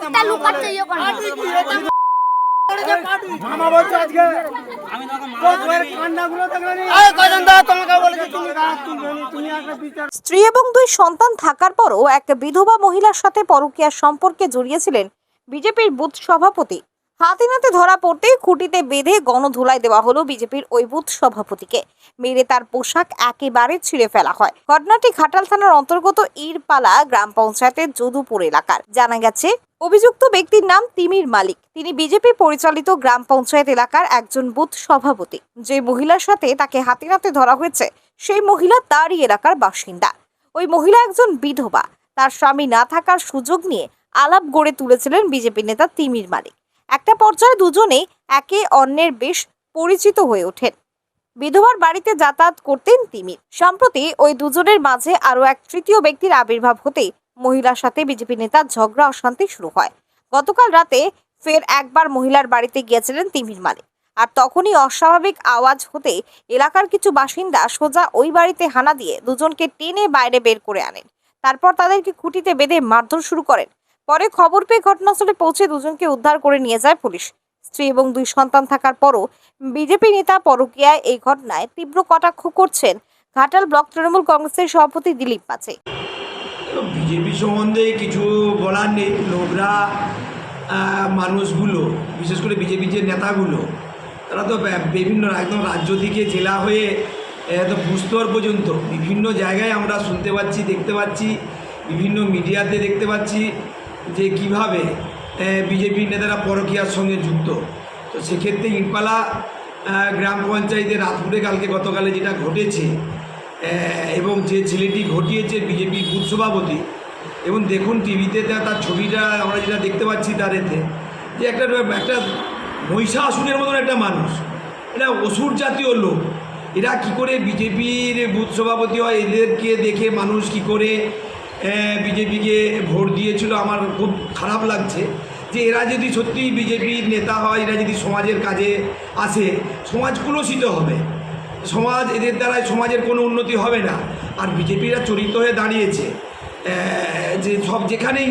মুখটা লুকাচ্ছে ইয়ে করে মামা বলছে আজকে? তোর কান্নাগুলো দেখলে নি? তুমি গাছ তুলবে তুমি একটা বিচার স্ত্রী এবং দুই সন্তান থাকার পরও এক বিধবা মহিলার সাথে পরকীয়ার সম্পর্কে জড়িয়েছিলেন বিজেপির বুথ সভাপতি। হাতে নাতে ধরা পড়তেই খুঁটিতে বেঁধে গণধুলাই দেওয়া হলো বিজেপির ওই বুথ সভাপতিকে। মেরে তার পোশাক একেবারে ছিঁড়ে ফেলা হয়। ঘটনাটি ঘাটাল থানার অন্তর্গত ইরপালা গ্রাম পঞ্চায়েতের যদুপুর এলাকার। জানা গেছে অভিযুক্ত ব্যক্তির নাম তিমির মালিক। তিনি বিজেপি পরিচালিত গ্রাম পঞ্চায়েত এলাকার একজন বুথ সভাপতি। যে মহিলার সাথে তাকে হাতে নাতে ধরা হয়েছে, সেই মহিলা তারই এলাকার বাসিন্দা। ওই মহিলা একজন বিধবা। তার স্বামী না থাকার সুযোগ নিয়ে আলাপ গড়ে তুলেছিলেন বিজেপি নেতা তিমির মালিক। একটা পর্যায়ে দুজনেই একে অন্যের বেশ পরিচিত হয়ে ওঠেন। বিধবার বাড়িতে যাতায়াত করতেন তিমির। সম্প্রতি ওই দুজনের মাঝে আরও এক তৃতীয় ব্যক্তির আবির্ভাব হতেই মহিলার সাথে বিজেপি নেতার ঝগড়া, অশান্তি শুরু হয়। গতকাল রাতে ফের একবার মহিলার বাড়িতে গিয়েছিলেন তিমির মালিক। আর তখনই অস্বাভাবিক আওয়াজ হতে এলাকার কিছু বাসিন্দা সোজা ওই বাড়িতে হানা দিয়ে দুজনকে টেনে বাইরে বের করে আনেন। তারপর তাদেরকে খুঁটিতে বেঁধে মারধর শুরু করেন। পরে খবর পেয়ে ঘটনাস্থলে পৌঁছে দুজনকে উদ্ধার করে নিয়ে যায় পুলিশ। স্ত্রী এবং দুই সন্তান থাকার পরও বিজেপি নেতা পরকীয়ায় এই ঘটনায় তীব্র কটাক্ষ করছেন ঘাটাল ব্লক তৃণমূল কংগ্রেসের সভাপতি দিলীপ পাচে বিজেপি সম্বন্ধে কিছু বলার নেই, লোকরা মানুষগুলো, বিশেষ করে বিজেপি যে নেতাগুলো, তারা তো বিভিন্ন একদম রাজ্য থেকে জেলা হয়ে তো ভূস্তর পর্যন্ত। বিভিন্ন জায়গায় আমরা শুনতে পাচ্ছি, দেখতে পাচ্ছি, বিভিন্ন মিডিয়াতে দেখতে পাচ্ছি যে কীভাবে বিজেপি নেতারা পরকীয়ার সঙ্গে যুক্ত। তো সেক্ষেত্রে ইটপালা গ্রাম পঞ্চায়েতে রাতপুরে কালকে গতকালে যেটা ঘটেছে এবং যে ছেলেটি ঘটিয়েছে বিজেপি বুথ সভাপতি এবং দেখুন টিভিতে তার ছবিটা আমরা যেটা দেখতে পাচ্ছি তার এতে, যে একটা একটা মহিষাসুরের মতন একটা মানুষ এটা অসুর জাতীয় লোক। এরা কি করে বিজেপির বুথ সভাপতি হয়? এদেরকে দেখে মানুষ কি করে বিজেপিকে ভোট দিয়েছিল? আমার খুব খারাপ লাগছে যে এরা যদি সত্যি বিজেপির নেতা হয়, এরা যদি সমাজের কাজে আসে, সমাজ কুলসিত হবে। সমাজ, এদের দ্বারাই সমাজের কোনো উন্নতি হবে না। আর বিজেপিরা চরিত হয়ে দাঁড়িয়েছে। যে সব যেখানেই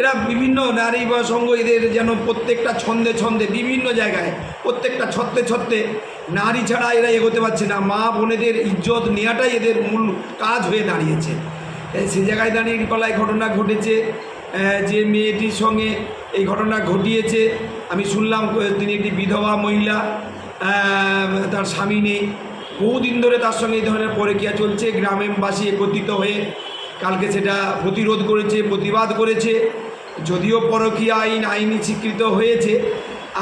এরা বিভিন্ন নারী বা সঙ্গ এদের যেন প্রত্যেকটা ছন্দে ছন্দে, বিভিন্ন জায়গায় প্রত্যেকটা ছত্রে ছত্রে নারী ছাড়া এরা এগোতে পারছে না। মা বোনেদের ইজ্জত নেওয়াটাই এদের মূল কাজ হয়ে দাঁড়িয়েছে। সে জায়গায় দাঁড়িয়ে পালায় ঘটনা ঘটেছে। যে মেয়েটির সঙ্গে এই ঘটনা ঘটিয়েছে, আমি শুনলাম তিনি একটি বিধবা মহিলা তার স্বামী নেই। বহুদিন ধরে তার সঙ্গে এই ধরনের পরকীয়া চলছে। গ্রামবাসী একত্রিত হয়ে কালকে সেটা প্রতিরোধ করেছে, প্রতিবাদ করেছে, যদিও পরকীয়া আইন আইনি স্বীকৃত হয়েছে।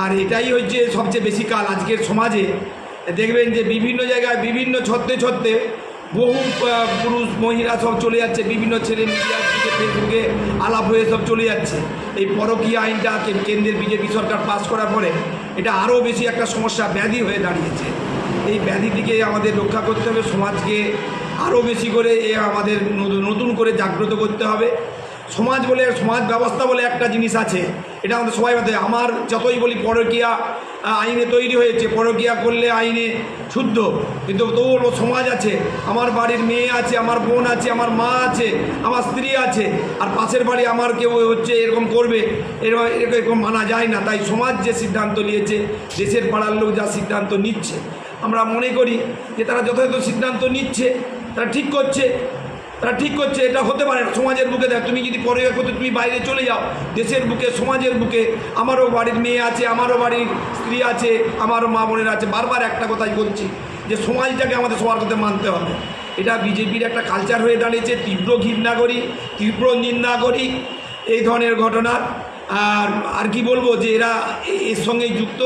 আর এটাই হচ্ছে সবচেয়ে বেশি কাল আজকের সমাজে। দেখবেন যে বিভিন্ন জায়গায় বিভিন্ন ছত্রে ছত্রে বহু পুরুষ, মহিলা সব চলে যাচ্ছে, বিভিন্ন ছেলে মিডিয়া থেকে ফেসবুকে আলাপ হয়ে সব চলে যাচ্ছে। এই পরকীয় আইনটা কেন্দ্রের বিজেপি সরকার পাস করার পরে এটা আরও বেশি একটা সমস্যা, ব্যাধি হয়ে দাঁড়িয়েছে। এই ব্যাধি ব্যাধিটিকে আমাদের রক্ষা করতে হবে সমাজকে। আরও বেশি করে এ আমাদের নতুন- করে জাগ্রত করতে হবে। সমাজ বলে, সমাজ ব্যবস্থা বলে একটা জিনিস আছে। এটা আমাদের সবাই মধ্যে আমার যতই বলি, পরকীয়া আইনে তৈরি হয়েছে। পরকীয়া করলে আইনে শুদ্ধ। কিন্তু তবুও সমাজ আছে। আমার বাড়ির মেয়ে আছে, আমার বোন আছে, আমার মা আছে, আমার স্ত্রী আছে। আর পাশের বাড়ি আমার কেউ হচ্ছে এরকম করবে, এরকম এরকম মানা যায় না। তাই সমাজ যে সিদ্ধান্ত নিয়েছে, দেশের পাড়ার লোক যা সিদ্ধান্ত নিচ্ছে, আমরা মনে করি যে তারা যথাযথ সিদ্ধান্ত নিচ্ছে। তারা ঠিক করছে। তারা ঠিক করছে, এটা হতে পারে সমাজের বুকে দেখ, তুমি যদি পরে করতে, তুমি বাইরে চলে যাও, দেশের বুকে, সমাজের বুকে, আমারও বাড়ির মেয়ে আছে, আমারও বাড়ির স্ত্রী আছে, আমারও মা বোনের আছে, বারবার একটা কথাই বলছি যে সমাজটাকে আমাদের সবার কথা মানতে হবে। এটা বিজেপির একটা কালচার হয়ে দাঁড়িয়েছে, তীব্র ঘৃণা করি তীব্র নিন্দা করি এই ধরনের ঘটনা। আর আর কি বলব যে এরা এর সঙ্গেই যুক্ত।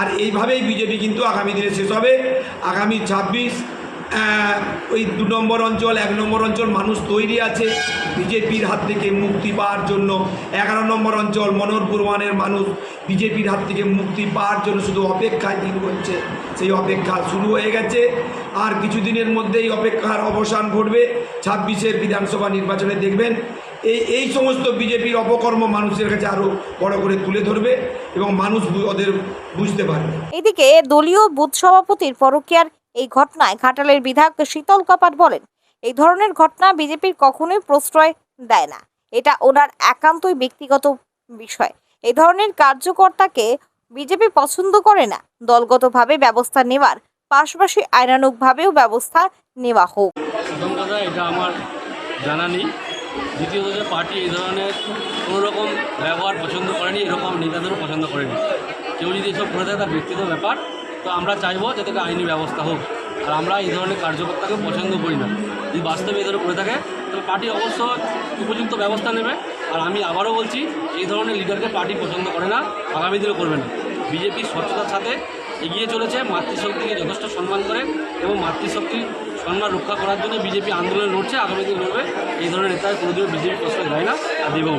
আর এইভাবেই বিজেপি কিন্তু আগামী দিনে শেষ হবে। আগামী ছাব্বিশ ওই দু নম্বর অঞ্চল, এক নম্বর অঞ্চল মানুষ তৈরি আছে বিজেপির হাত থেকে মুক্তি পাওয়ার জন্য। এগারো নম্বর অঞ্চল মনোরপুর ওয়ানের মানুষ বিজেপির হাত থেকে মুক্তি পাওয়ার জন্য শুধু অপেক্ষায় দিন করছে। সেই অপেক্ষা শুরু হয়ে গেছে। আর কিছুদিনের মধ্যেই অপেক্ষার অবসান ঘটবে। ছাব্বিশের বিধানসভা নির্বাচনে দেখবেন এই এই সমস্ত বিজেপির অপকর্ম মানুষের কাছে আরও বড় করে তুলে ধরবে এবং মানুষ ওদের বুঝতে পারবে। এদিকে দলীয় বুথ সভাপতির পরকীয়ার এই ঘটনায় ঘাটালের বিধায়ক শীতল কপাট বলেন, এই ধরনের ঘটনা বিজেপির কখনোই প্রশ্রয় দেয় না। এটা ওনার একান্তই ব্যক্তিগত বিষয়। এই ধরনের কার্যকর্তাকে বিজেপি পছন্দ করে না। দলগতভাবে ব্যবস্থা নেওয়ার, পাশাপাশি আইনানুগভাবেও ব্যবস্থা নেওয়া হোক। প্রথম এটা আমার জানা দ্বিতীয়ত যে পার্টি এই ধরনের কোনো রকম ব্যবহার পছন্দ করেনি, এরকম নেতাদেরও পছন্দ করেনি। কেউ যদি এসব করে থাকে তার ব্যক্তিগত ব্যাপার। তো আমরা চাইব যাতে আইনি ব্যবস্থা হোক। আর আমরা এই ধরনের কার্যকর্তাকে পছন্দ করি না। যদি বাস্তবে এই ধরনের করে থাকে, তাহলে পার্টি অবশ্য উপযুক্ত ব্যবস্থা নেবে। আর আমি আবারও বলছি, এই ধরনের লিডারকে পার্টি পছন্দ করে না, আগামী দিনে করবে না। বিজেপি স্বচ্ছতার সাথে এগিয়ে চলেছে, মাতৃশক্তিকে যথেষ্ট সম্মান করে এবং মাতৃশক্তির সম্মান রক্ষা করার জন্য বিজেপি আন্দোলন লড়ছে, আগামী দিন লড়বে। এই ধরনের নেতায় কোনোদিনও বিজেপি প্রশ্রয় দেয় না, আর দেবেও